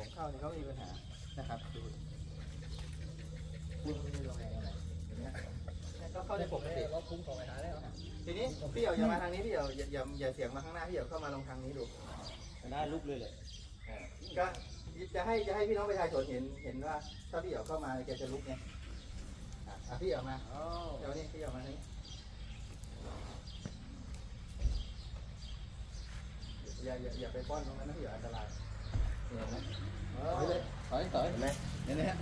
ผมเข้านี่เขามีปัญหานะครับดูคุณไม่ได้ลงแรงอะไรเห็นไหมเนี่ยก็เข้าได้ปกติเราคุ้มของไปหาแล้วทีนี้พี่เอ๋อย่ามาทางนี้พี่เอ๋อย่าอย่าอย่าเสียงมาข้างหน้าพี่เอ๋เข้ามาลงทางนี้ดูหน้าลุกเลยเลยก็จะให้จะให้พี่น้องประชาชนเห็นเห็นว่า ถ้าพี่เอ๋เข้ามาแกจะลุกไงอะอะพี่เอ๋มาอ๋อเดี๋ยวนี้พี่เอ๋มาทางนี้อย่าอย่าอย่าไปป้อนตรงนั้นนะพี่เอ๋อันตรายเห็นไหม ถอยเลยถอยถอยเห็นไหมเห็นไหมฮะ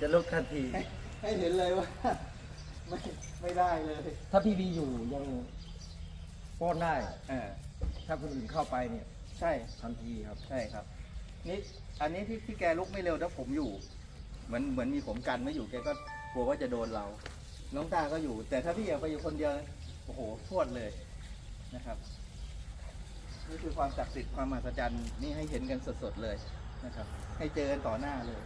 จะลุกทันทีให้ให้เห็นเลยว่าไม่ไม่ได้เลยถ้าพี่บีอยู่ยังป้อนได้อ่าถ้าคนอื่นเข้าไปเนี่ยใช่ทันทีครับ ใช่ครับ นี่อันนี้ที่ที่แกลุกไม่เร็วถ้าผมอยู่ เหมือนเหมือนมีผมกันไม่อยู่แกก็กลัวว่าจะโดนเรา น้องตาก็อยู่ แต่ถ้าพี่อยากไปอยู่คนเดียวโอ้โหทวดเลยนะครับนี่คือความศักดิ์สิทธิ์ความมหัศจรรย์นี่ให้เห็นกันสดๆเลย นะครับ ให้เจอกันต่อหน้าเลย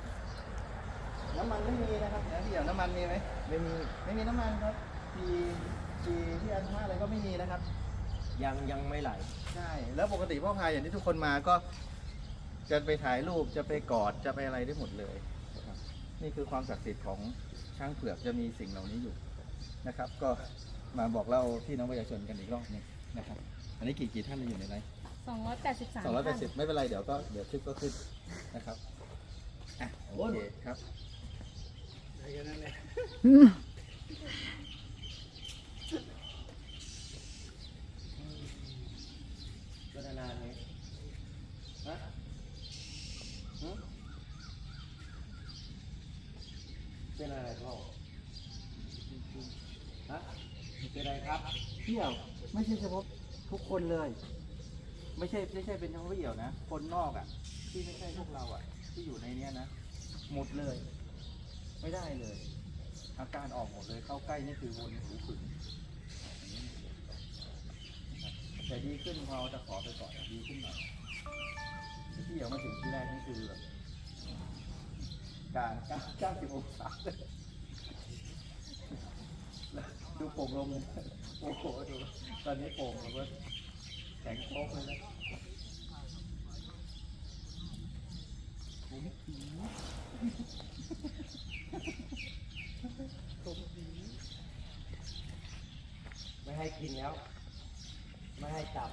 น้ำมันไม่มีนะครับนะพี่อยากน้ำมันมีไหมไม่มีไม่มีน้ำมันครับทีทีที่อันท่าอะไรก็ไม่มีนะครับ ยังยังไม่ไหล ใช่ แล้วปกติพ่อพายอย่างที่ทุกคนมาก็ จะไปถ่ายรูปจะไปกอดจะไปอะไรได้หมดเลยนะครับนี่คือความศักดิ์สิทธิ์ของช้างเผือกจะมีสิ่งเหล่านี้อยู่นะครับ ก็มาบอกเล่าพี่น้องประชาชนกันอีกรอบหนึงนะครับ อันนี้กี่กี่ท่านอยู่ในไลฟ์ สองร้อยแปดสิบสามสองร้อยแปดสิบไม่เป็นไร เดี๋ยวก็เดี๋ยวคลิปก็ขึ้นนะครับอะโอเคครับ ก็นานๆนี้ฮะหืมเป็นอะไรพ่อฮะเป็นอะไรครับ เที่ยวไม่ใช่เฉพาะทุกคนเลย ไม่ใช่ไม่ใช่เป็นเฉพาะเหี่ยวนะ คนนอกอะ ที่ไม่ใช่พวกเราอะ ที่อยู่ในเนี้ยนะ หมดเลย ไม่ได้เลย อาการออกหมดเลย เข้าใกล้นี่คือวนหูผึ่งแต่ดีขึ้นพอจะขอไปก่อนดีขึ้นหน่อยแต่พี่เหี่ยวมาถึงที่แรกนี่คือแบบการเก้าเก้าสิบองศาดูโป่งลมโอ้โหดูตอนนี้โป่งแบบว่าแข็งโป๊กเลยนะ ไม่ให้กินแล้ว ไม่ให้จับ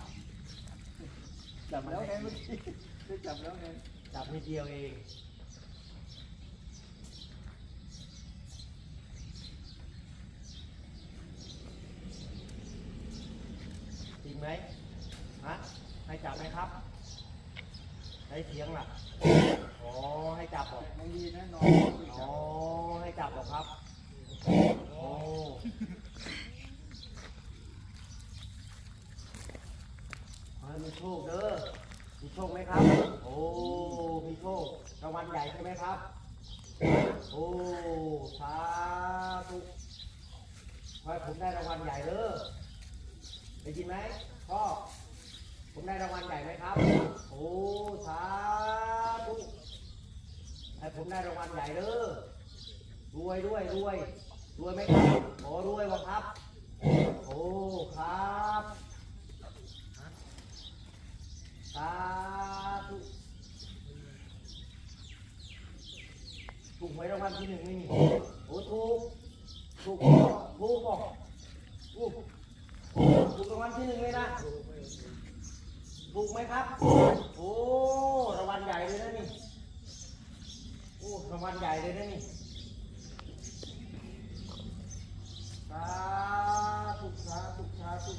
จับแล้วไงเมื่อกี้ได้จับแล้วไงจับนิดเดียวเองจริงไหมฮะให้จับไหมครับ ให้เสียงล่ะ อ๋อ ให้จับเหรอไม่ดีแนะนอนอ๋อ ให้จับเหรอครับ โอ้ให้มีโชคเด้อ มีโชคไหมครับ โอ้ มีโชครางวัลใหญ่ใช่ไหมครับ โอ้ สาธุขอให้ผมได้รางวัลใหญ่เด้อ ได้ยินไหมพ่อ ผมได้รางวัลใหญ่ไหมครับ อ้สาธุให้ผมได้รางวัลใหญ่เด้อรวยด้วยรวยรวยไหมครับโอ้รวยวะครับ โอ้ครับสาธุถูกไหมรางวัลที่หนึ่งไม่โอ้ถูกถูกบอกถูกบอกถูกถูกรางวัลที่หนึ่งเลยนะ ถูกไหมครับ โอ้รางวัลใหญ่เลยนะนี่โอ้รางวัลใหญ่เลยนะนี่สาธุสาธุสาธุ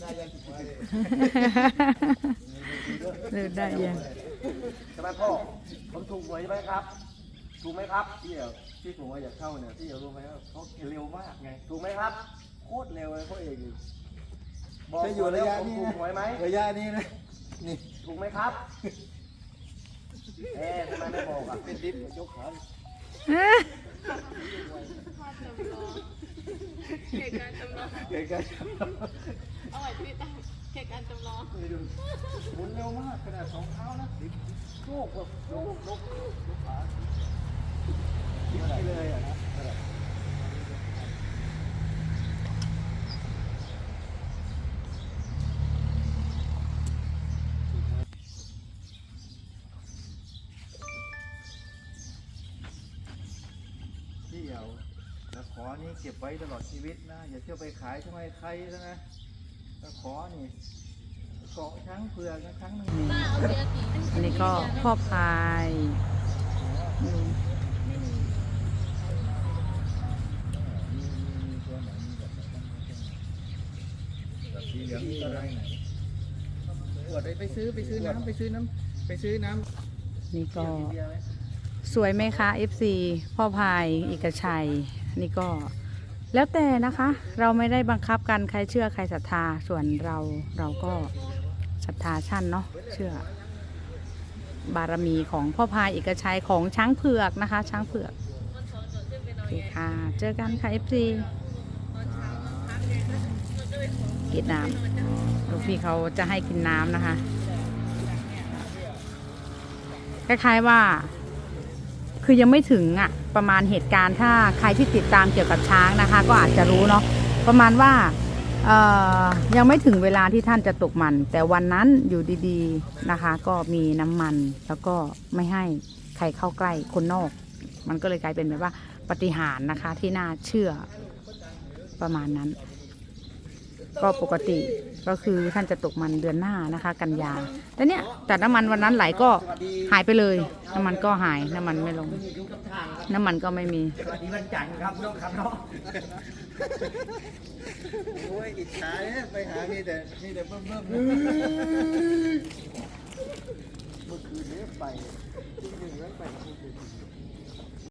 ได้ยังถูกไหมเลิกได้ยัง ใช่ไหมพ่อ ผมถูกหวยใช่ไหมครับ ถูกไหมครับพี่เอ๋ที่ผมว่าอยากเข้าเนี่ยพี่เอ๋รู้ไหมว่าเขาเร็วมากไงถูกไหมครับ โคตรเร็วเลยเขาเองอีกบอกจะอยู่ระยะผมนี้ถูกนะหวยไหมระยะนี้นะนี่ถูกไหมครับเอ๊ะทำไมไม่บอกอะเป็นดิฟยกขาเหตุการณ์จำลองเกิดการเอาไว้ที่ตั้งเหตุการณ์จำลองไปดูหมุนเร็วมากขนาดสองเท้านะดิฟโยกแบบโยกยกยกขา ที่เดียวตะขอนี้เก็บไว้ตลอดชีวิตนะ อย่าเที่ยวไปขายทำไมใครแล้วนะตะขอนี่เกาะช้างเผือกช้างหนึ่งอันนี้ก็พ่อพาย ไปซื้อไปซื้อน้ำไปซื้อน้ำไปซื้อน้ำนี่ก็เบียร์ไหมสวยไหมคะ FC พ่อพายเอกชัย นี่ก็แล้วแต่นะคะ เราไม่ได้บังคับกันใครเชื่อใครศรัทธาส่วนเราเราก็ศรัทธาท่านเนาะเชื่อบารมีของพ่อพายเอกชัยของช้างเผือกนะคะ ช้างเผือกโอเคค่ะ เจอกันค่ะ FC กินน้ำ ลูกพี่เขาจะให้กินน้ำนะคะ คล้ายๆว่า คือยังไม่ถึงอะประมาณเหตุการณ์ถ้าใครที่ติดตามเกี่ยวกับช้างนะคะ ก็อาจจะรู้เนาะประมาณว่าเอ่อยังไม่ถึงเวลาที่ท่านจะตกมัน แต่วันนั้นอยู่ดีๆนะคะ ก็มีน้ำมันแล้วก็ไม่ให้ใครเข้าใกล้คนนอก มันก็เลยกลายเป็นแบบว่าปฏิหารนะคะที่น่าเชื่อประมาณนั้น ก็ปกติก็คือท่านจะตกมันเดือนหน้านะคะ กันยาแต่เนี้ยแต่น้ำมันวันนั้นไหลก็หายไปเลย น้ำมันก็หายน้ำมันไม่ลงไม่มียุคกับทางครับน้ำมันก็ไม่มีสวัสดีวันจันทร์ครับน้องครับเนาะโอ้ยอิจฉาเนี่ยไปหามีแต่มีแต่เบิ่มเบิ่มเมื่อคืนนี้ไปที่หนึ่งนั้นไปที่หนึ่ง